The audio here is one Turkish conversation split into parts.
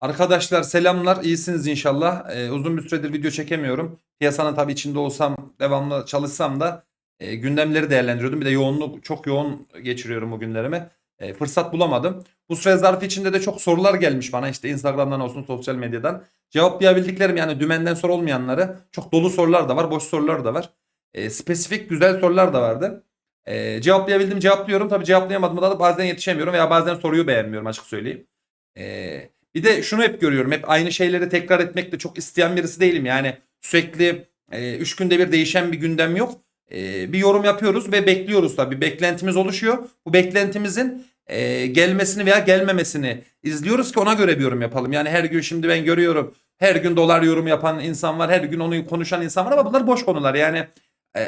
Arkadaşlar selamlar. İyisiniz inşallah. Ee, uzun bir süredir video çekemiyorum. Piyasanın tabii içinde olsam, devamlı çalışsam da e, gündemleri değerlendiriyordum. Bir de yoğunluk çok yoğun geçiriyorum bu günlerimi. E, fırsat bulamadım. Bu süre zarfı içinde de çok sorular gelmiş bana işte Instagram'dan olsun sosyal medyadan. Cevaplayabildiklerim yani dümenden soru olmayanları çok dolu sorular da var, boş sorular da var. E, spesifik güzel sorular da vardı. E, cevaplayabildim cevaplıyorum. Tabii cevaplayamadım da bazen yetişemiyorum veya bazen soruyu beğenmiyorum açık söyleyeyim. E, bir de şunu hep görüyorum. Hep aynı şeyleri tekrar etmek de çok isteyen birisi değilim. Yani sürekli 3 günde bir değişen bir gündem yok. E, bir yorum yapıyoruz ve bekliyoruz tabii. Beklentimiz oluşuyor. Bu beklentimizin e, gelmesini veya gelmemesini izliyoruz ki ona göre bir yorum yapalım. Yani her gün şimdi ben görüyorum. Her gün dolar yorum yapan insan var. Her gün onu konuşan insan var ama bunlar boş konular. Yani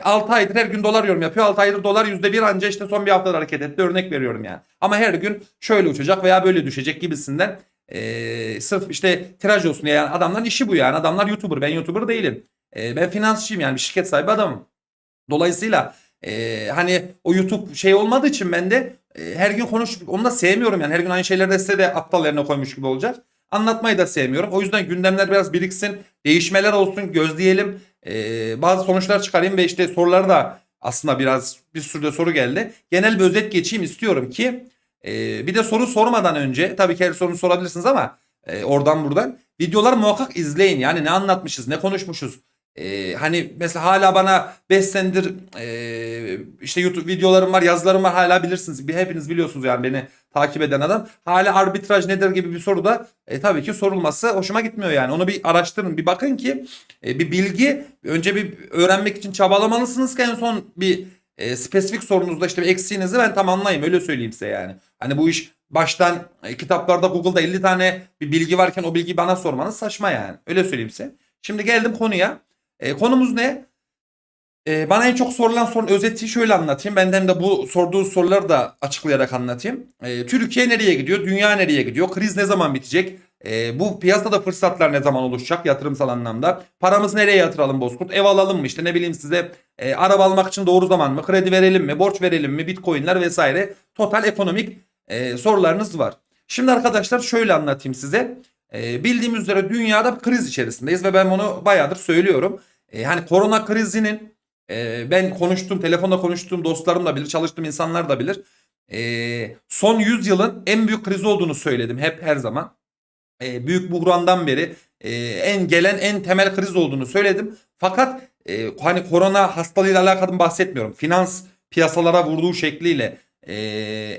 6 aydır her gün dolar yorum yapıyor. 6 aydır dolar %1 anca işte son bir haftada hareket etti. Örnek veriyorum yani. Ama her gün şöyle uçacak veya böyle düşecek gibisinden e, sırf işte tiraj olsun diye yani adamların işi bu yani. Adamlar YouTuber. Ben YouTuber değilim. E, ben finansçıyım yani bir şirket sahibi adamım. Dolayısıyla e, hani o YouTube şey olmadığı için ben de e, her gün konuş onu da sevmiyorum yani. Her gün aynı şeyleri de size de aptal yerine koymuş gibi olacak. Anlatmayı da sevmiyorum. O yüzden gündemler biraz biriksin. Değişmeler olsun gözleyelim. E, bazı sonuçlar çıkarayım ve işte soruları da aslında biraz bir sürü de soru geldi. Genel bir özet geçeyim istiyorum ki e, bir de soru sormadan önce tabii ki her sorunu sorabilirsiniz ama e, oradan buradan videoları muhakkak izleyin. Yani ne anlatmışız, ne konuşmuşuz. E, hani mesela hala bana 5 senedir e, işte YouTube videolarım var, yazılarım var hala bilirsiniz. Bir hepiniz biliyorsunuz yani beni takip eden adam. Hala arbitraj nedir gibi bir soru da e, tabii ki sorulması hoşuma gitmiyor yani. Onu bir araştırın, bir bakın ki e, bir bilgi önce bir öğrenmek için çabalamalısınız ki en son bir e, spesifik sorunuzda işte bir eksiğinizi ben tamamlayayım öyle söyleyeyim size yani. Hani bu iş baştan e, kitaplarda Google'da 50 tane bir bilgi varken o bilgiyi bana sormanız saçma yani. Öyle söyleyeyim size. Şimdi geldim konuya. E, konumuz ne? E, bana en çok sorulan sorunun özeti şöyle anlatayım. Benden de bu sorduğu soruları da açıklayarak anlatayım. E, Türkiye nereye gidiyor? Dünya nereye gidiyor? Kriz ne zaman bitecek? E, bu piyasada fırsatlar ne zaman oluşacak yatırımsal anlamda? Paramızı nereye yatıralım Bozkurt? Ev alalım mı? İşte ne bileyim size e, araba almak için doğru zaman mı? Kredi verelim mi? Borç verelim mi? Bitcoinler vesaire. Total ekonomik e, sorularınız var. Şimdi arkadaşlar şöyle anlatayım size. E, bildiğimiz üzere dünyada bir kriz içerisindeyiz ve ben bunu bayağıdır söylüyorum. E, hani korona krizinin e, ben konuştuğum, telefonda konuştuğum dostlarım da bilir, çalıştığım insanlar da bilir. E, son 100 yılın en büyük krizi olduğunu söyledim hep her zaman. E, büyük buhrandan beri e, en gelen en temel kriz olduğunu söyledim. Fakat e, hani korona hastalığıyla alakalı bahsetmiyorum. Finans piyasalara vurduğu şekliyle e,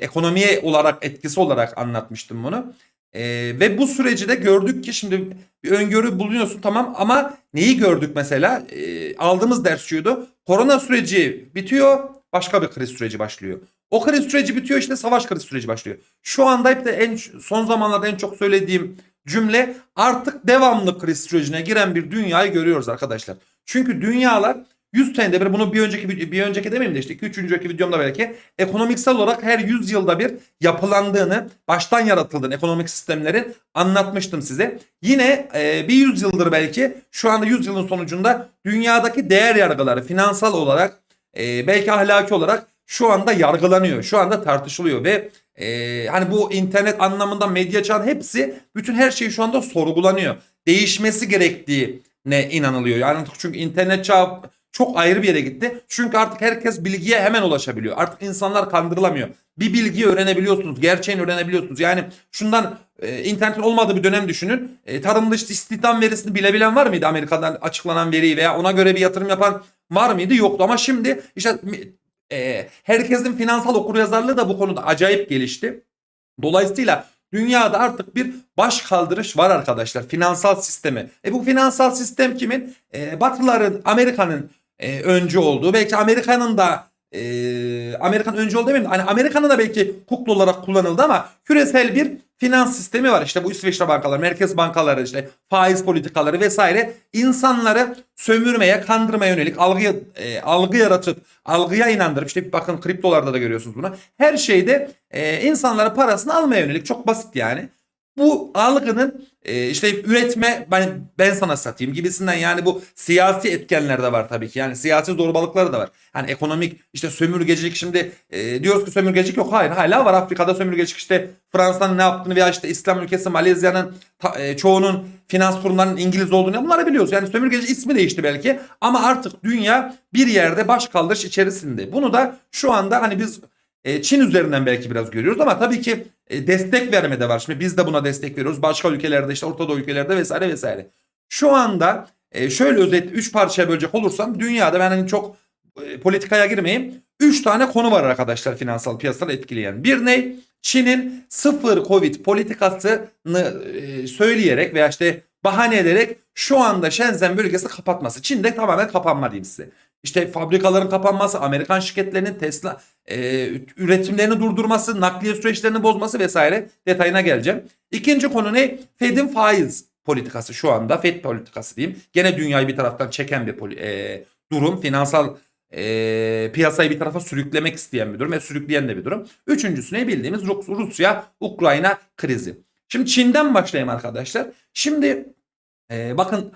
ekonomiye olarak etkisi olarak anlatmıştım bunu. E, ve bu süreci de gördük ki şimdi bir öngörü bulunuyorsun tamam ama neyi gördük mesela? E, aldığımız ders şuydu. Korona süreci bitiyor başka bir kriz süreci başlıyor. O kriz süreci bitiyor işte savaş kriz süreci başlıyor. Şu anda hep de en son zamanlarda en çok söylediğim cümle artık devamlı kriz sürecine giren bir dünyayı görüyoruz arkadaşlar. Çünkü dünyalar 100 senede bir bunu bir önceki bir önceki demeyeyim de işte 2 3. önceki videomda belki ekonomiksel olarak her 100 yılda bir yapılandığını, baştan yaratıldığını ekonomik sistemlerin anlatmıştım size. Yine e, bir 100 yıldır belki şu anda 100 yılın sonucunda dünyadaki değer yargıları finansal olarak e, belki ahlaki olarak şu anda yargılanıyor. Şu anda tartışılıyor ve e, hani bu internet anlamında medya çağın hepsi bütün her şey şu anda sorgulanıyor. Değişmesi gerektiğine inanılıyor. Yani çünkü internet çağı çok ayrı bir yere gitti. Çünkü artık herkes bilgiye hemen ulaşabiliyor. Artık insanlar kandırılamıyor. Bir bilgiyi öğrenebiliyorsunuz. Gerçeğini öğrenebiliyorsunuz. Yani şundan e, internetin olmadığı bir dönem düşünün. E, tarımda işte istihdam verisini bilebilen var mıydı Amerika'dan açıklanan veriyi veya ona göre bir yatırım yapan var mıydı? Yoktu ama şimdi işte e, herkesin finansal okuryazarlığı da bu konuda acayip gelişti. Dolayısıyla dünyada artık bir baş kaldırış var arkadaşlar finansal sistemi. E bu finansal sistem kimin? E, Batıların, Amerika'nın e, öncü olduğu belki Amerika'nın da e, Amerikan öncü olduğu demeyeyim. Hani Amerika'nın da belki kukla olarak kullanıldı ama küresel bir finans sistemi var. İşte bu İsviçre bankaları, merkez bankaları, işte faiz politikaları vesaire insanları sömürmeye, kandırmaya yönelik algı e, algı yaratıp algıya inandırıp işte bakın kriptolarda da görüyorsunuz bunu. Her şeyde e, insanlara parasını almaya yönelik çok basit yani. Bu algının e, işte üretme ben ben sana satayım gibisinden yani bu siyasi etkenler de var tabii ki. Yani siyasi zorbalıkları da var. Hani ekonomik işte sömürgecilik şimdi e, diyoruz ki sömürgecilik yok. Hayır hala var Afrika'da sömürgecilik işte Fransa'nın ne yaptığını veya işte İslam ülkesi Malezya'nın e, çoğunun finans kurumlarının İngiliz olduğunu bunları biliyoruz. Yani sömürgeci ismi değişti belki ama artık dünya bir yerde baş kaldırış içerisinde. Bunu da şu anda hani biz e, Çin üzerinden belki biraz görüyoruz ama tabii ki e, destek verme de var. Şimdi biz de buna destek veriyoruz. Başka ülkelerde işte Orta Doğu ülkelerde vesaire vesaire. Şu anda e, şöyle özet 3 parçaya bölecek olursam dünyada ben hani çok politikaya girmeyeyim. 3 tane konu var arkadaşlar finansal piyasaları etkileyen. Bir ne? Çin'in sıfır Covid politikasını söyleyerek veya işte bahane ederek şu anda Shenzhen bölgesini kapatması. Çin'de tamamen kapanma diyeyim size. İşte fabrikaların kapanması, Amerikan şirketlerinin Tesla e, üretimlerini durdurması, nakliye süreçlerini bozması vesaire detayına geleceğim. İkinci konu ne? Fed'in faiz politikası şu anda. Fed politikası diyeyim. Gene dünyayı bir taraftan çeken bir e, durum. Finansal e, piyasayı bir tarafa sürüklemek isteyen bir durum ve sürükleyen de bir durum. Üçüncüsü ne bildiğimiz Rus- Rusya-Ukrayna krizi. Şimdi Çin'den başlayayım arkadaşlar. Şimdi e, bakın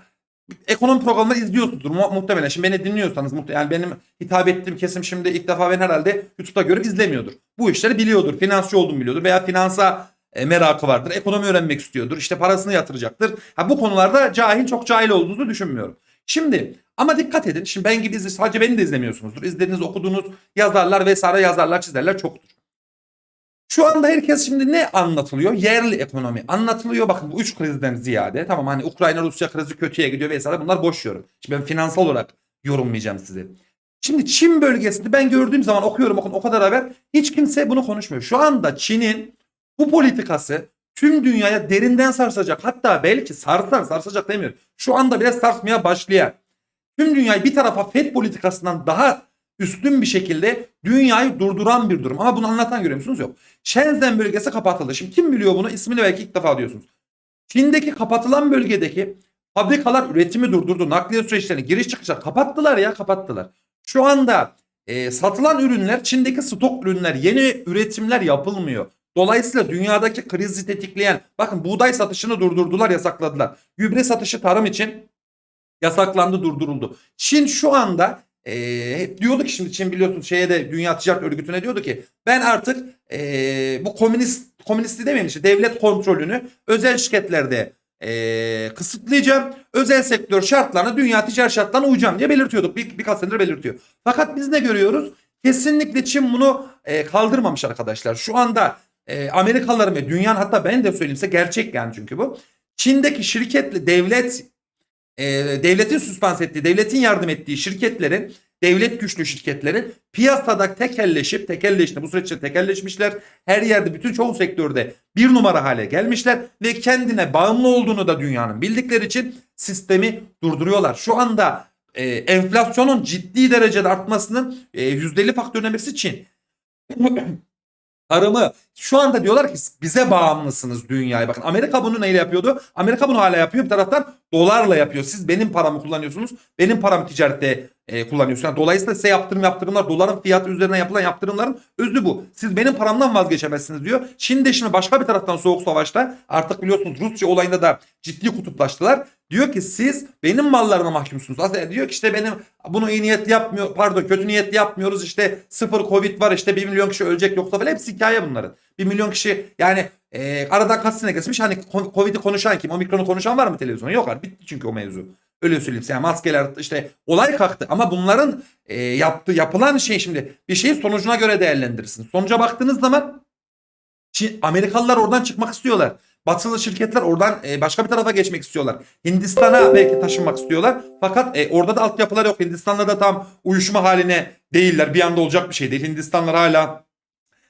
ekonomi programları izliyorsunuzdur mu- muhtemelen. Şimdi beni dinliyorsanız muhtemelen yani benim hitap ettiğim kesim şimdi ilk defa ben herhalde YouTube'da görüp izlemiyordur. Bu işleri biliyordur. Finansçı olduğumu biliyordur veya finansa e, merakı vardır. Ekonomi öğrenmek istiyordur. İşte parasını yatıracaktır. Ha, bu konularda cahil çok cahil olduğunuzu düşünmüyorum. Şimdi ama dikkat edin. Şimdi ben gibi sadece beni de izlemiyorsunuzdur. İzlediğiniz, okuduğunuz yazarlar vesaire yazarlar, çizerler çoktur. Şu anda herkes şimdi ne anlatılıyor? Yerli ekonomi anlatılıyor. Bakın bu üç krizden ziyade. Tamam hani Ukrayna Rusya krizi kötüye gidiyor vesaire bunlar boş yorum. Şimdi ben finansal olarak yorumlayacağım size. Şimdi Çin bölgesinde ben gördüğüm zaman okuyorum bakın o kadar haber hiç kimse bunu konuşmuyor. Şu anda Çin'in bu politikası tüm dünyaya derinden sarsacak. Hatta belki sarsar sarsacak demiyorum. Şu anda bile sarsmaya başlayan. Tüm dünyayı bir tarafa FED politikasından daha üstün bir şekilde dünyayı durduran bir durum. Ama bunu anlatan görüyor? Yok. Shenzhen bölgesi kapatıldı. Şimdi kim biliyor bunu? İsmini belki ilk defa diyorsunuz. Çin'deki kapatılan bölgedeki fabrikalar üretimi durdurdu. Nakliye süreçlerini giriş çıkışlar kapattılar ya kapattılar. Şu anda e, satılan ürünler Çin'deki stok ürünler yeni üretimler yapılmıyor. Dolayısıyla dünyadaki krizi tetikleyen bakın buğday satışını durdurdular yasakladılar. Gübre satışı tarım için yasaklandı durduruldu. Çin şu anda e, hep diyordu ki şimdi Çin biliyorsun şeye de Dünya Ticaret Örgütü'ne diyordu ki ben artık e, bu komünist komünisti demeyelim işte devlet kontrolünü özel şirketlerde e, kısıtlayacağım. Özel sektör şartlarına dünya ticaret şartlarına uyacağım diye belirtiyorduk. Bir, birkaç senedir belirtiyor. Fakat biz ne görüyoruz? Kesinlikle Çin bunu e, kaldırmamış arkadaşlar. Şu anda e, Amerikalıların ve dünyanın hatta ben de söyleyeyim size gerçek yani çünkü bu. Çin'deki şirketle devlet e, devletin süspans ettiği, devletin yardım ettiği şirketlerin, devlet güçlü şirketlerin piyasada tekelleşip, tekelleşti. Bu süreçte tekelleşmişler. Her yerde bütün çoğu sektörde bir numara hale gelmişler ve kendine bağımlı olduğunu da dünyanın bildikleri için sistemi durduruyorlar. Şu anda e, enflasyonun ciddi derecede artmasının e, %50 faktöründen birisi Çin. Tarımı şu anda diyorlar ki bize bağımlısınız dünyaya. Bakın Amerika bunu neyle yapıyordu? Amerika bunu hala yapıyor. Bir taraftan dolarla yapıyor. Siz benim paramı kullanıyorsunuz. Benim paramı ticarette e, kullanıyorsunuz. Yani dolayısıyla size yaptırım yaptırımlar doların fiyatı üzerine yapılan yaptırımların özü bu. Siz benim paramdan vazgeçemezsiniz diyor. Çin de şimdi başka bir taraftan soğuk savaşta artık biliyorsunuz Rusya olayında da ciddi kutuplaştılar. Diyor ki siz benim mallarıma mahkumsunuz. Aslında diyor ki işte benim bunu iyi niyetli yapmıyor pardon kötü niyetli yapmıyoruz işte sıfır covid var işte bir milyon kişi ölecek yoksa falan hepsi hikaye bunların. Bir milyon kişi yani e, aradan kaç sene geçmiş hani covid'i konuşan kim omikronu konuşan var mı televizyonda yok var bitti çünkü o mevzu. Öyle söyleyeyim yani maskeler işte olay kalktı ama bunların e, yaptığı yapılan şey şimdi bir şeyi sonucuna göre değerlendirirsin. Sonuca baktığınız zaman Çin, Amerikalılar oradan çıkmak istiyorlar. Batılı şirketler oradan e, başka bir tarafa geçmek istiyorlar. Hindistan'a belki taşınmak istiyorlar. Fakat e, orada da altyapılar yok. Hindistan'la da tam uyuşma haline değiller. Bir anda olacak bir şey değil. Hindistanlar hala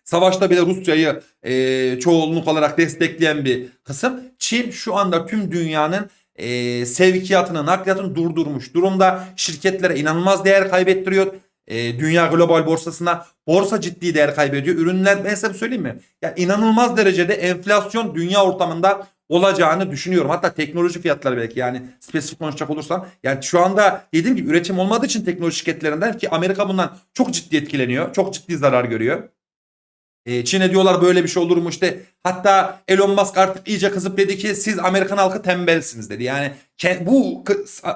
savaşta bile Rusya'yı e, çoğunluk olarak destekleyen bir kısım. Çin şu anda tüm dünyanın e, sevkiyatını, nakliyatını durdurmuş durumda. Şirketlere inanılmaz değer kaybettiriyor. E, dünya global borsasına borsa ciddi değer kaybediyor. Ürünler ben size söyleyeyim mi? Ya inanılmaz derecede enflasyon dünya ortamında olacağını düşünüyorum. Hatta teknoloji fiyatları belki yani spesifik konuşacak olursam. Yani şu anda dediğim gibi üretim olmadığı için teknoloji şirketlerinden ki Amerika bundan çok ciddi etkileniyor. Çok ciddi zarar görüyor. E, Çin'e diyorlar böyle bir şey olur mu işte hatta Elon Musk artık iyice kızıp dedi ki siz Amerikan halkı tembelsiniz dedi. Yani bu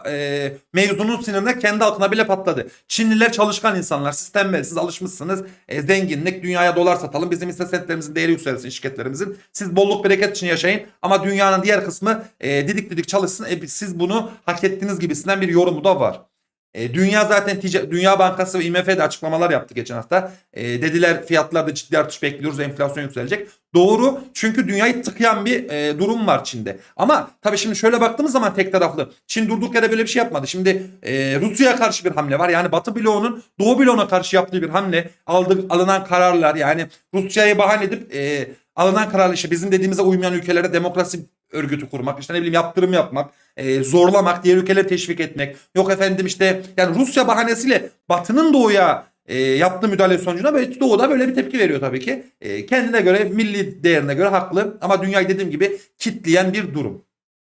e, mevzunun sinirine kendi halkına bile patladı. Çinliler çalışkan insanlar siz tembelsiniz alışmışsınız e, zenginlik dünyaya dolar satalım bizim hisse senetlerimizin değeri yükselsin şirketlerimizin. Siz bolluk bereket için yaşayın ama dünyanın diğer kısmı e, didik didik çalışsın e, siz bunu hak ettiğiniz gibisinden bir yorumu da var. E, dünya zaten tica- Dünya Bankası ve IMF de açıklamalar yaptı geçen hafta. E, dediler fiyatlarda ciddi artış bekliyoruz, enflasyon yükselecek. Doğru çünkü dünyayı tıkayan bir e, durum var Çin'de. Ama tabii şimdi şöyle baktığımız zaman tek taraflı. Çin durduk yere böyle bir şey yapmadı. Şimdi e, Rusya'ya karşı bir hamle var. Yani Batı bloğunun Doğu bloğuna karşı yaptığı bir hamle. Aldık, alınan kararlar yani Rusya'yı bahane edip e, alınan kararlar işte bizim dediğimize uymayan ülkelere demokrasi örgütü kurmak, işte ne bileyim yaptırım yapmak, e, zorlamak, diğer ülkeleri teşvik etmek. Yok efendim işte yani Rusya bahanesiyle Batı'nın doğuya e, yaptığı müdahale sonucunda böyle Doğu'da böyle bir tepki veriyor tabii ki. E, kendine göre, milli değerine göre haklı ama dünyayı dediğim gibi kitleyen bir durum.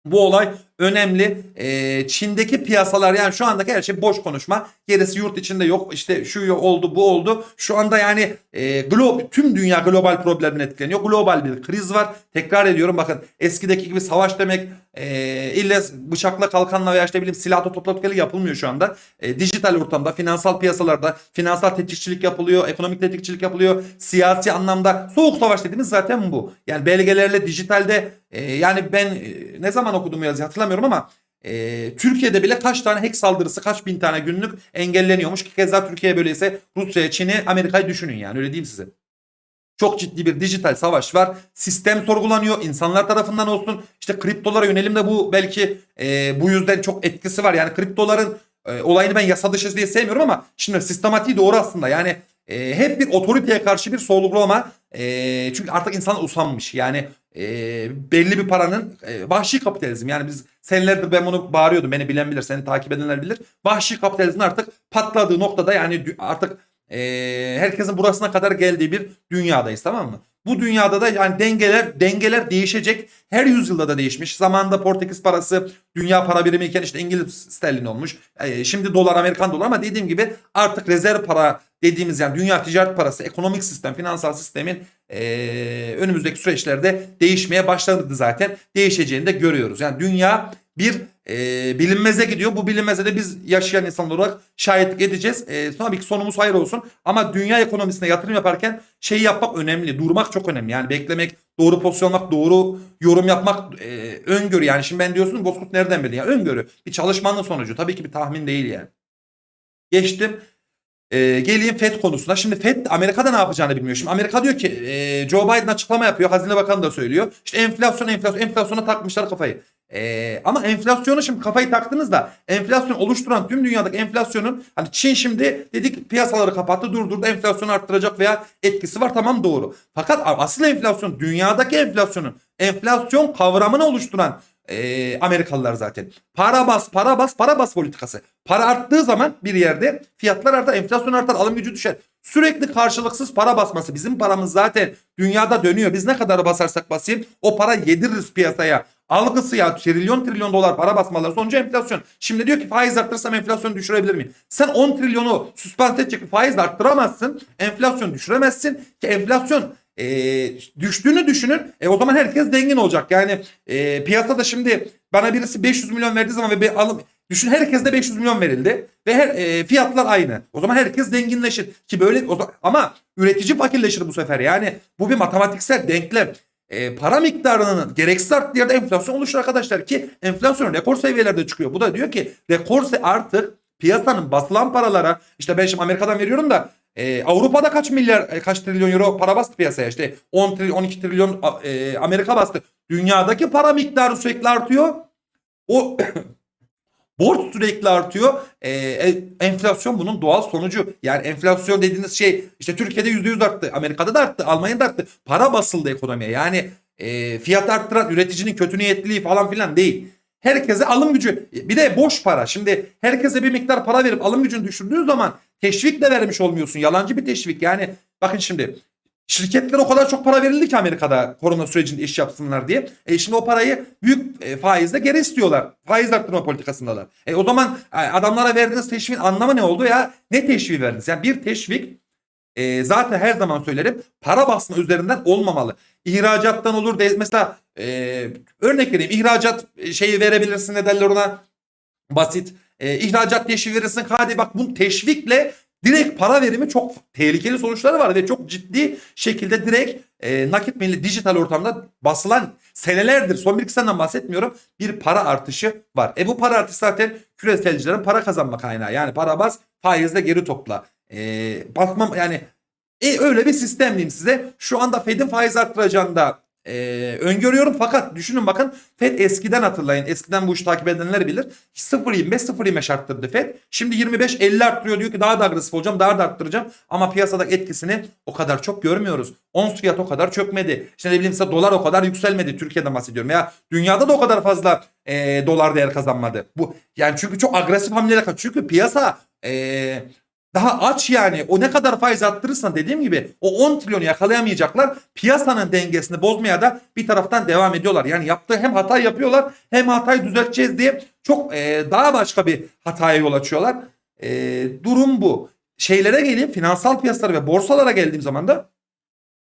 Bu olay önemli. Ee, Çin'deki piyasalar yani şu andaki her şey boş konuşma. Gerisi yurt içinde yok. İşte şu oldu bu oldu. Şu anda yani e, glo tüm dünya global problemden etkileniyor. Global bir kriz var. Tekrar ediyorum bakın eskideki gibi savaş demek e, illa bıçakla kalkanla veya işte bileyim silahla topladıkları yapılmıyor şu anda. E, dijital ortamda finansal piyasalarda finansal tetikçilik yapılıyor. Ekonomik tetikçilik yapılıyor. Siyasi anlamda soğuk savaş dediğimiz zaten bu. Yani belgelerle dijitalde e, yani ben e, ne zaman okudum yazı hatırlamıyorum ama e, Türkiye'de bile kaç tane hack saldırısı kaç bin tane günlük engelleniyormuş ki keza Türkiye böyleyse Rusya'ya Çin'i Amerika'yı düşünün yani öyle diyeyim size. Çok ciddi bir dijital savaş var. Sistem sorgulanıyor. insanlar tarafından olsun. İşte kriptolara yönelim de bu belki e, bu yüzden çok etkisi var. Yani kriptoların e, olayını ben yasa dışı diye sevmiyorum ama şimdi sistematiği doğru aslında. Yani e, hep bir otoriteye karşı bir sorgulama. E, çünkü artık insan usanmış. Yani e, belli bir paranın e, vahşi kapitalizm. Yani biz senelerdir ben bunu bağırıyordum. Beni bilen bilir, seni takip edenler bilir. Vahşi kapitalizmin artık patladığı noktada yani artık e, herkesin burasına kadar geldiği bir dünyadayız tamam mı? Bu dünyada da yani dengeler dengeler değişecek. Her yüzyılda da değişmiş. Zamanında Portekiz parası dünya para birimi iken işte İngiliz sterlin olmuş. E, şimdi dolar Amerikan dolar ama dediğim gibi artık rezerv para dediğimiz yani dünya ticaret parası, ekonomik sistem, finansal sistemin e, önümüzdeki süreçlerde değişmeye başladı zaten. Değişeceğini de görüyoruz. Yani dünya bir e, bilinmeze gidiyor. Bu bilinmeze de biz yaşayan insanlar olarak şahitlik edeceğiz. E, tabii ki sonumuz hayır olsun. Ama dünya ekonomisine yatırım yaparken şey yapmak önemli. Durmak çok önemli. Yani beklemek, doğru pozisyon almak, doğru yorum yapmak, e, öngörü. Yani şimdi ben diyorsun Bozkurt nereden bildi? Yani öngörü. Bir çalışmanın sonucu. Tabii ki bir tahmin değil yani. Geçtim. Ee, geleyim FED konusuna. Şimdi FED Amerika'da ne yapacağını bilmiyor. Şimdi Amerika diyor ki e, Joe Biden açıklama yapıyor. Hazine Bakanı da söylüyor. İşte enflasyon enflasyon enflasyona takmışlar kafayı. Ee, ama enflasyonu şimdi kafayı taktığınızda enflasyon oluşturan tüm dünyadaki enflasyonun hani Çin şimdi dedik piyasaları kapattı durdurdu enflasyonu arttıracak veya etkisi var tamam doğru. Fakat asıl enflasyon dünyadaki enflasyonun enflasyon kavramını oluşturan e, Amerikalılar zaten. Para bas, para bas, para bas politikası. Para arttığı zaman bir yerde fiyatlar artar, enflasyon artar, alım gücü düşer. Sürekli karşılıksız para basması. Bizim paramız zaten dünyada dönüyor. Biz ne kadar basarsak basayım o para yediririz piyasaya. Algısı ya trilyon trilyon dolar para basmaları sonucu enflasyon. Şimdi diyor ki faiz arttırsam enflasyonu düşürebilir miyim? Sen 10 trilyonu süspans edecek bir faiz arttıramazsın. Enflasyon düşüremezsin ki enflasyon e, düştüğünü düşünün. E, o zaman herkes zengin olacak. Yani e, piyasada şimdi bana birisi 500 milyon verdiği zaman ve bir alım düşün herkese 500 milyon verildi ve her e, fiyatlar aynı. O zaman herkes zenginleşir ki böyle o zaman, ama üretici fakirleşir bu sefer. Yani bu bir matematiksel denklem. E, para miktarının gereksiz arttığı yerde enflasyon oluşur arkadaşlar ki enflasyon rekor seviyelerde çıkıyor. Bu da diyor ki rekor artık piyasanın basılan paralara işte ben şimdi Amerika'dan veriyorum da e, Avrupa'da kaç milyar e, kaç trilyon euro para bastı piyasaya işte 10 trilyon 12 trilyon e, Amerika bastı. Dünyadaki para miktarı sürekli artıyor. O borç sürekli artıyor. E, e, enflasyon bunun doğal sonucu. Yani enflasyon dediğiniz şey işte Türkiye'de %100 arttı. Amerika'da da arttı. Almanya'da arttı. Para basıldı ekonomiye. Yani e, fiyat arttıran üreticinin kötü niyetliliği falan filan değil. Herkese alım gücü bir de boş para. Şimdi herkese bir miktar para verip alım gücünü düşürdüğün zaman teşvik de vermiş olmuyorsun. Yalancı bir teşvik. Yani bakın şimdi şirketlere o kadar çok para verildi ki Amerika'da korona sürecinde iş yapsınlar diye. E şimdi o parayı büyük e, faizle geri istiyorlar. Faiz arttırma politikasındalar. E o zaman e, adamlara verdiğiniz teşviğin anlamı ne oldu ya? Ne teşvik verdiniz? Yani bir teşvik e, zaten her zaman söylerim para basma üzerinden olmamalı. İhracattan olur de mesela e, örnek vereyim ihracat şeyi verebilirsin ne derler ona basit. E, ihracat teşvik verirsin hadi bak bu teşvikle direkt para verimi çok tehlikeli sonuçları var ve çok ciddi şekilde direkt e, nakit milli dijital ortamda basılan senelerdir son bir iki seneden bahsetmiyorum bir para artışı var. E bu para artışı zaten küreselcilerin para kazanma kaynağı yani para bas faizle geri topla. E, basmam yani e, öyle bir sistem diyeyim size. Şu anda Fed'in faiz arttıracağını da e, öngörüyorum. Fakat düşünün bakın Fed eskiden hatırlayın. Eskiden bu işi takip edenler bilir. 0.25 0.25 arttırdı Fed. Şimdi 25 50 arttırıyor diyor ki daha da agresif olacağım daha da arttıracağım. Ama piyasadaki etkisini o kadar çok görmüyoruz. Ons fiyat o kadar çökmedi. İşte ne bileyim size dolar o kadar yükselmedi. Türkiye'den bahsediyorum. Ya dünyada da o kadar fazla e, dolar değer kazanmadı. Bu yani çünkü çok agresif hamleler. Çünkü piyasa e, daha aç yani. O ne kadar faiz arttırırsan dediğim gibi o 10 trilyonu yakalayamayacaklar. Piyasanın dengesini bozmaya da bir taraftan devam ediyorlar. Yani yaptığı hem hata yapıyorlar hem hatayı düzelteceğiz diye çok e, daha başka bir hataya yol açıyorlar. E, durum bu. Şeylere geleyim finansal piyasalara ve borsalara geldiğim zaman da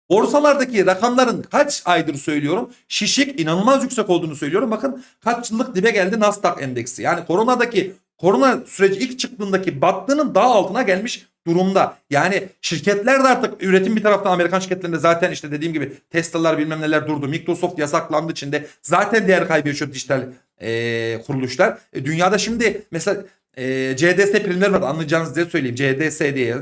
Borsalardaki rakamların kaç aydır söylüyorum şişik inanılmaz yüksek olduğunu söylüyorum. Bakın kaç yıllık dibe geldi Nasdaq endeksi. Yani koronadaki korona süreci ilk çıktığındaki battığının daha altına gelmiş durumda. Yani şirketler de artık üretim bir taraftan Amerikan şirketlerinde zaten işte dediğim gibi Tesla'lar bilmem neler durdu. Microsoft yasaklandı Çin'de. Zaten değer kaybı yaşıyor dijital e, kuruluşlar. E, dünyada şimdi mesela e, CDS primleri var anlayacağınız diye söyleyeyim. CDS diye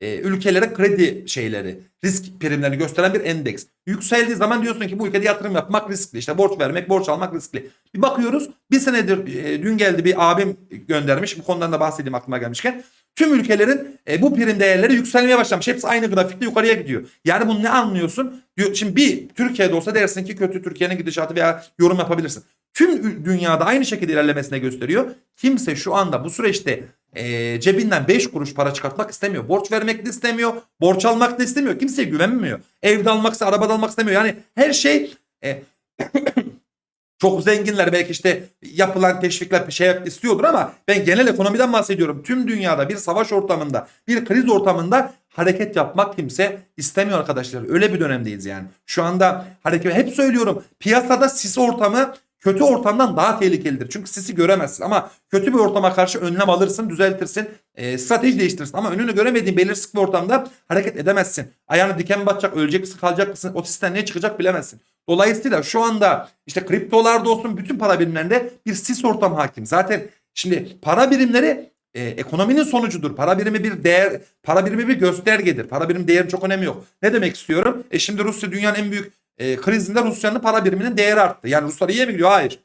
e, ülkelere kredi şeyleri, risk primlerini gösteren bir endeks. Yükseldiği zaman diyorsun ki bu ülkede yatırım yapmak riskli. İşte borç vermek, borç almak riskli. Bir bakıyoruz bir senedir e, dün geldi bir abim göndermiş. Bu konudan da bahsedeyim aklıma gelmişken. Tüm ülkelerin e, bu prim değerleri yükselmeye başlamış. Hepsi aynı grafikte yukarıya gidiyor. Yani bunu ne anlıyorsun? Diyor, şimdi bir Türkiye'de olsa dersin ki kötü Türkiye'nin gidişatı veya yorum yapabilirsin. Tüm dünyada aynı şekilde ilerlemesine gösteriyor. Kimse şu anda bu süreçte e, cebinden 5 kuruş para çıkartmak istemiyor. Borç vermek de istemiyor. Borç almak da istemiyor. Kimseye güvenmiyor. Evde almaksa arabada almak istemiyor. Yani her şey e, çok zenginler belki işte yapılan teşvikler bir şey istiyordur ama ben genel ekonomiden bahsediyorum. Tüm dünyada bir savaş ortamında, bir kriz ortamında hareket yapmak kimse istemiyor arkadaşlar. Öyle bir dönemdeyiz yani. Şu anda hareket hep söylüyorum. Piyasada sis ortamı kötü ortamdan daha tehlikelidir. Çünkü sisi göremezsin ama kötü bir ortama karşı önlem alırsın, düzeltirsin, e, strateji değiştirirsin ama önünü göremediğin belirsiz bir ortamda hareket edemezsin. Ayağını diken batacak, ölecek misin, kalacak mısın, o sisten ne çıkacak bilemezsin. Dolayısıyla şu anda işte kriptolarda olsun bütün para birimlerinde bir sis ortam hakim. Zaten şimdi para birimleri e, ekonominin sonucudur. Para birimi bir değer, para birimi bir göstergedir. Para birimi değeri çok önemi yok. Ne demek istiyorum? E şimdi Rusya dünyanın en büyük e, krizinde Rusya'nın para biriminin değeri arttı. Yani Ruslar iyiye mi gidiyor? Hayır.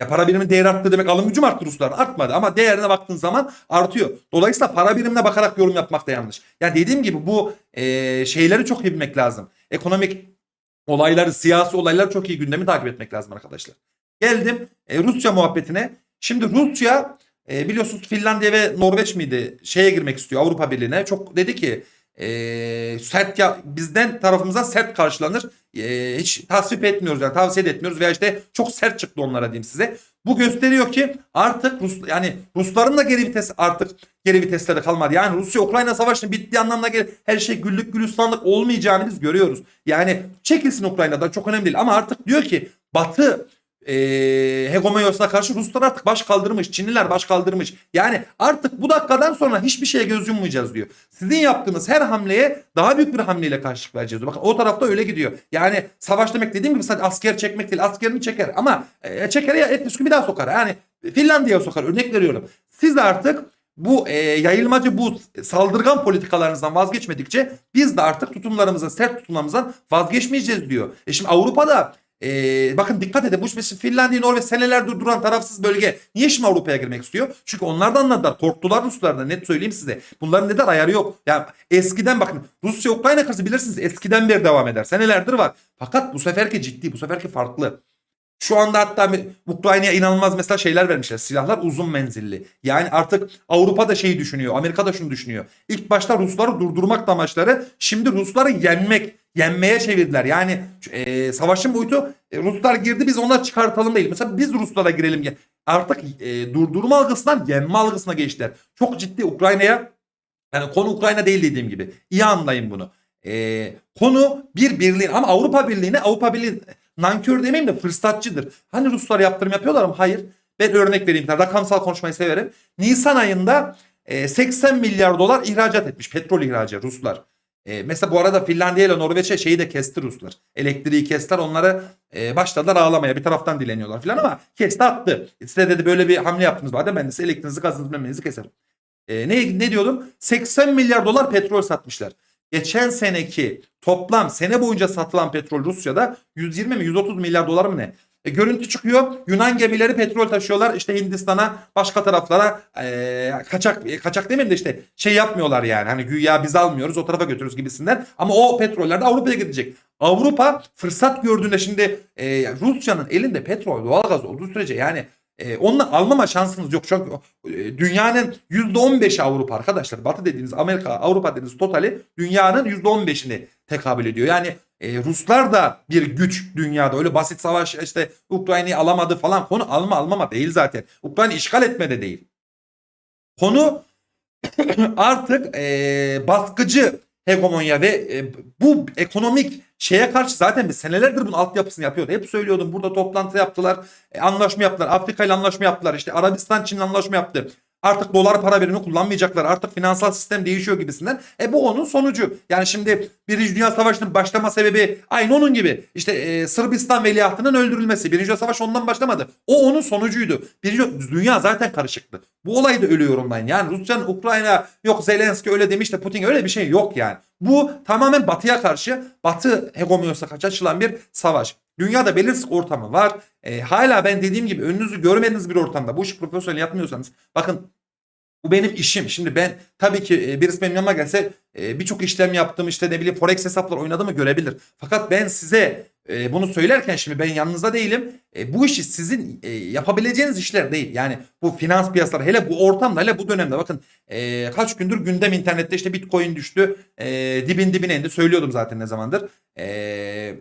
Ya para biriminin değeri arttı demek alım gücü mü arttı Rusların? Artmadı ama değerine baktığın zaman artıyor. Dolayısıyla para birimine bakarak yorum yapmak da yanlış. Yani dediğim gibi bu e, şeyleri çok iyi bilmek lazım. Ekonomik olayları, siyasi olayları çok iyi gündemi takip etmek lazım arkadaşlar. Geldim e, Rusya muhabbetine. Şimdi Rusya e, biliyorsunuz Finlandiya ve Norveç miydi? Şeye girmek istiyor Avrupa Birliği'ne. Çok dedi ki e, sert ya bizden tarafımızdan sert karşılanır. E, hiç tasvip etmiyoruz yani tavsiye de etmiyoruz veya işte çok sert çıktı onlara diyeyim size. Bu gösteriyor ki artık Rus yani Rusların da geri vites artık geri vitesleri kalmadı. Yani Rusya Ukrayna savaşının bittiği anlamına gelir. Her şey güllük gülistanlık olmayacağını biz görüyoruz. Yani çekilsin Ukrayna'dan çok önemli değil ama artık diyor ki Batı e, hegemonyasına karşı Ruslar artık baş kaldırmış. Çinliler baş kaldırmış. Yani artık bu dakikadan sonra hiçbir şeye göz yummayacağız diyor. Sizin yaptığınız her hamleye daha büyük bir hamleyle karşılık vereceğiz diyor. Bakın o tarafta öyle gidiyor. Yani savaş demek dediğim gibi sadece asker çekmek değil. Askerini çeker ama e, çeker ya et bir daha sokar. Yani Finlandiya'ya sokar. Örnek veriyorum. Siz artık bu e, yayılmacı bu saldırgan politikalarınızdan vazgeçmedikçe biz de artık tutumlarımızın sert tutumlarımızdan vazgeçmeyeceğiz diyor. E şimdi Avrupa'da ee, bakın dikkat edin bu mesela Finlandiya, Norveç senelerdir duran tarafsız bölge niye şimdi Avrupa'ya girmek istiyor? Çünkü onlar da anladılar. Korktular Ruslardan net söyleyeyim size. Bunların neden ayarı yok. Yani eskiden bakın Rusya Ukrayna krizi bilirsiniz eskiden beri devam eder. Senelerdir var. Fakat bu seferki ciddi bu seferki farklı. Şu anda hatta Ukrayna'ya inanılmaz mesela şeyler vermişler. Silahlar uzun menzilli. Yani artık Avrupa da şeyi düşünüyor. Amerika da şunu düşünüyor. İlk başta Rusları durdurmak amaçları. Şimdi Rusları yenmek yenmeye çevirdiler. Yani e, savaşın boyutu e, Ruslar girdi biz onları çıkartalım değil. Mesela biz Ruslara girelim. Artık e, durdurma algısından yenme algısına geçtiler. Çok ciddi Ukrayna'ya Yani konu Ukrayna değil dediğim gibi. İyi anlayın bunu. Ee, konu bir birliğin ama Avrupa Birliği'ne Avrupa Birliği nankör demeyeyim de fırsatçıdır. Hani Ruslar yaptırım yapıyorlar mı? Hayır. Ben örnek vereyim. Rakamsal konuşmayı severim. Nisan ayında e, 80 milyar dolar ihracat etmiş. Petrol ihracı Ruslar. E, mesela bu arada Finlandiya ile Norveç'e şeyi de kesti Ruslar. Elektriği kestiler onları e, başladılar ağlamaya. Bir taraftan dileniyorlar falan ama kesti attı. Size dedi böyle bir hamle yaptınız. Madem ben de size elektriğinizi gazınızı memenizi keserim. E, ne, ne diyordum? 80 milyar dolar petrol satmışlar. Geçen seneki toplam sene boyunca satılan petrol Rusya'da 120 mi 130 milyar dolar mı ne? E, görüntü çıkıyor. Yunan gemileri petrol taşıyorlar. İşte Hindistan'a başka taraflara e, kaçak e, kaçak demeyeyim de işte şey yapmıyorlar yani. Hani güya biz almıyoruz o tarafa götürürüz gibisinden. Ama o petroller de Avrupa'ya gidecek. Avrupa fırsat gördüğünde şimdi e, Rusya'nın elinde petrol doğalgaz olduğu sürece yani e, onu almama şansınız yok. Çünkü e, dünyanın %15'i Avrupa arkadaşlar. Batı dediğiniz Amerika, Avrupa dediğiniz totali dünyanın %15'ini tekabül ediyor. Yani e, Ruslar da bir güç dünyada. Öyle basit savaş işte Ukrayna'yı alamadı falan konu alma almama değil zaten. Ukrayna işgal etme de değil. Konu artık e, baskıcı hegemonya ve e, bu ekonomik şeye karşı zaten biz senelerdir bunun altyapısını yapıyordu. Hep söylüyordum burada toplantı yaptılar, e, anlaşma yaptılar, Afrika ile anlaşma yaptılar, işte Arabistan Çin'le anlaşma yaptı. Artık dolar para birimi kullanmayacaklar. Artık finansal sistem değişiyor gibisinden. E bu onun sonucu. Yani şimdi Birinci Dünya Savaşı'nın başlama sebebi aynı onun gibi. İşte e, Sırbistan veliahtının öldürülmesi. Birinci Dünya Savaşı ondan başlamadı. O onun sonucuydu. Birinci Dünya zaten karışıktı. Bu olayı da ölüyorum ben. Yani Rusya'nın Ukrayna yok Zelenski öyle demiş de Putin öyle bir şey yok yani. Bu tamamen batıya karşı batı hegemonyasına karşı açılan bir savaş. Dünyada belirsiz ortamı var. E, hala ben dediğim gibi önünüzü görmediğiniz bir ortamda bu işi profesyonel yapmıyorsanız bakın bu benim işim. Şimdi ben tabii ki e, birisi benim yanıma gelse e, birçok işlem yaptım işte ne bileyim forex hesaplar oynadığımı görebilir. Fakat ben size e, bunu söylerken şimdi ben yanınızda değilim. E, bu işi sizin e, yapabileceğiniz işler değil. Yani bu finans piyasaları hele bu ortamda hele bu dönemde bakın e, kaç gündür gündem internette işte bitcoin düştü e, dibin dibine indi söylüyordum zaten ne zamandır. E,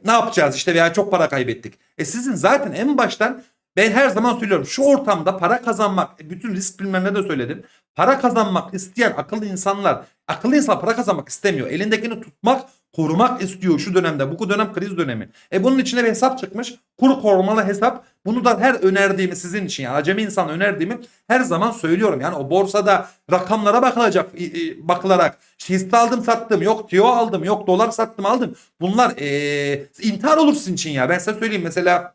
ne yapacağız işte veya çok para kaybettik. E sizin zaten en baştan ben her zaman söylüyorum şu ortamda para kazanmak bütün risk filmlerinde de söyledim. Para kazanmak isteyen akıllı insanlar akıllı insan para kazanmak istemiyor. Elindekini tutmak korumak istiyor şu dönemde. Bu dönem kriz dönemi. E bunun içine bir hesap çıkmış. Kur korumalı hesap. Bunu da her önerdiğimi sizin için yani acemi insan önerdiğimi her zaman söylüyorum. Yani o borsada rakamlara bakılacak bakılarak işte hisse aldım sattım yok TIO aldım yok dolar sattım aldım. Bunlar e, intihar olur sizin için ya. Ben size söyleyeyim mesela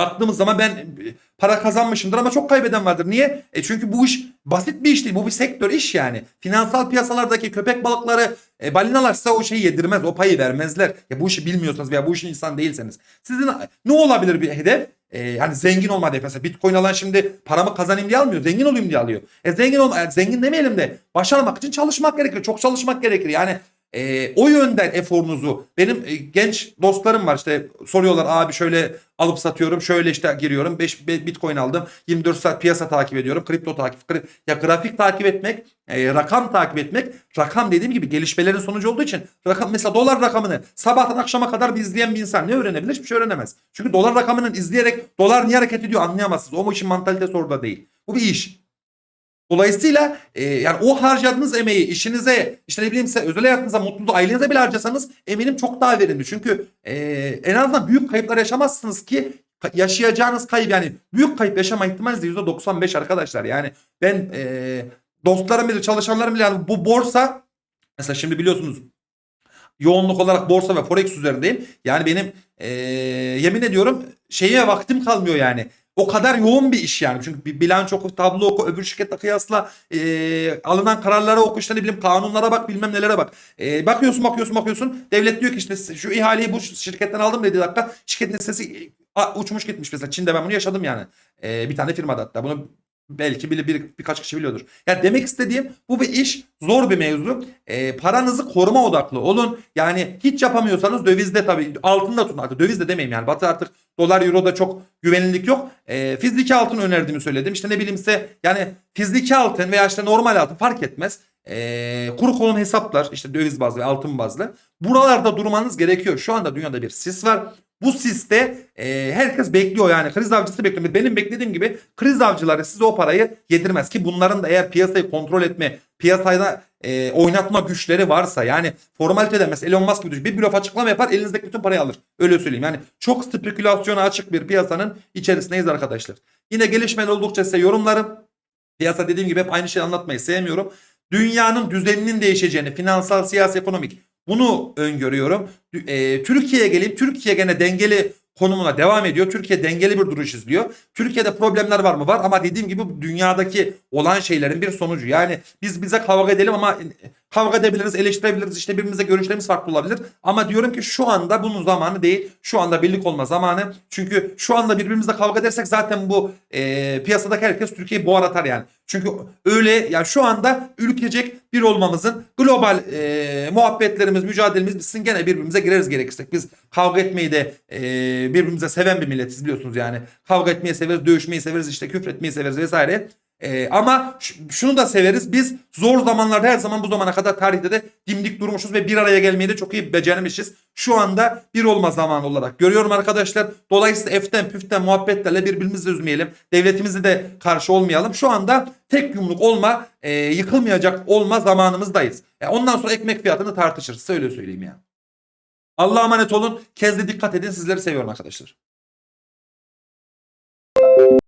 Baktığımız zaman ben para kazanmışımdır ama çok kaybeden vardır. Niye? E çünkü bu iş basit bir iş değil. Bu bir sektör iş yani. Finansal piyasalardaki köpek balıkları, e, balinalar size o şeyi yedirmez. O payı vermezler. Ya bu işi bilmiyorsanız veya bu işin insan değilseniz. Sizin ne olabilir bir hedef? E, yani zengin olma hedefi. Mesela Bitcoin alan şimdi paramı kazanayım diye almıyor. Zengin olayım diye alıyor. E zengin olma, yani zengin demeyelim de başarmak için çalışmak gerekir. Çok çalışmak gerekir. Yani e, o yönden eforunuzu benim e, genç dostlarım var işte soruyorlar abi şöyle alıp satıyorum şöyle işte giriyorum 5 bitcoin aldım 24 saat piyasa takip ediyorum kripto takip ya grafik takip etmek e, rakam takip etmek rakam dediğim gibi gelişmelerin sonucu olduğu için rakam mesela dolar rakamını sabahtan akşama kadar bir izleyen bir insan ne öğrenebilir? Hiçbir şey öğrenemez. Çünkü dolar rakamının izleyerek dolar niye hareket ediyor anlayamazsınız. O işin mantalitesi orada değil. Bu bir iş Dolayısıyla e, yani o harcadığınız emeği işinize işte ne bileyim size özel hayatınıza mutluluğu ailenize bile harcasanız eminim çok daha verimli. Çünkü e, en azından büyük kayıplar yaşamazsınız ki yaşayacağınız kayıp yani büyük kayıp yaşama ihtimaliniz de %95 arkadaşlar. Yani ben e, dostlarım bilir çalışanlarım bilir yani bu borsa mesela şimdi biliyorsunuz yoğunluk olarak borsa ve forex üzerindeyim. Yani benim e, yemin ediyorum şeye vaktim kalmıyor yani o kadar yoğun bir iş yani. Çünkü bir bilanço oku, tablo oku, öbür şirketle kıyasla e, alınan kararlara oku, işte ne bileyim kanunlara bak, bilmem nelere bak. E, bakıyorsun, bakıyorsun, bakıyorsun. Devlet diyor ki işte şu ihaleyi bu şirketten aldım dediği dakika şirketin sesi uçmuş gitmiş mesela. Çin'de ben bunu yaşadım yani. E, bir tane firmada hatta. Bunu belki bir, bir, birkaç kişi biliyordur. Yani demek istediğim bu bir iş zor bir mevzu. E, paranızı koruma odaklı olun. Yani hiç yapamıyorsanız dövizde tabii altında tutun. Artık dövizde demeyeyim yani. Batı artık dolar euro da çok güvenilirlik yok. E, fiziki altın önerdiğimi söyledim. İşte ne bileyim size yani fiziki altın veya işte normal altın fark etmez. E, kuru kolon hesaplar işte döviz bazlı altın bazlı. Buralarda durmanız gerekiyor. Şu anda dünyada bir sis var. Bu siste e, herkes bekliyor yani kriz avcısı bekliyor. Benim beklediğim gibi kriz avcıları size o parayı yedirmez ki bunların da eğer piyasayı kontrol etme, piyasayda e, oynatma güçleri varsa yani formalitede mesela Elon Musk gibi. Bir blöf açıklama yapar elinizdeki bütün parayı alır. Öyle söyleyeyim. Yani çok spekülasyona açık bir piyasanın içerisindeyiz arkadaşlar. Yine gelişmeler oldukça size yorumlarım. Piyasa dediğim gibi hep aynı şeyi anlatmayı sevmiyorum. Dünyanın düzeninin değişeceğini, finansal, siyasi, ekonomik bunu öngörüyorum. E, Türkiye'ye geleyim. Türkiye gene dengeli konumuna devam ediyor. Türkiye dengeli bir duruş izliyor. Türkiye'de problemler var mı? Var ama dediğim gibi dünyadaki olan şeylerin bir sonucu. Yani biz bize kavga edelim ama kavga edebiliriz, eleştirebiliriz. İşte birbirimize görüşlerimiz farklı olabilir. Ama diyorum ki şu anda bunun zamanı değil. Şu anda birlik olma zamanı. Çünkü şu anda birbirimizle kavga edersek zaten bu e, piyasadaki herkes Türkiye'yi boğar atar yani. Çünkü öyle yani şu anda ülkecek bir olmamızın global e, muhabbetlerimiz, mücadelemiz bitsin gene birbirimize gireriz gerekirsek. Biz kavga etmeyi de e, birbirimize seven bir milletiz biliyorsunuz yani. Kavga etmeyi severiz, dövüşmeyi severiz, işte küfretmeyi severiz vesaire. Ee, ama şunu da severiz. Biz zor zamanlarda her zaman bu zamana kadar tarihte de dimdik durmuşuz ve bir araya gelmeyi de çok iyi becermişiz. Şu anda bir olma zamanı olarak görüyorum arkadaşlar. Dolayısıyla eften püften muhabbetlerle birbirimizi üzmeyelim. Devletimizi de karşı olmayalım. Şu anda tek yumruk olma, e, yıkılmayacak olma zamanımızdayız. E, ondan sonra ekmek fiyatını tartışırız. Size Öyle söyleyeyim ya. Allah'a emanet olun. Kezde dikkat edin. Sizleri seviyorum arkadaşlar.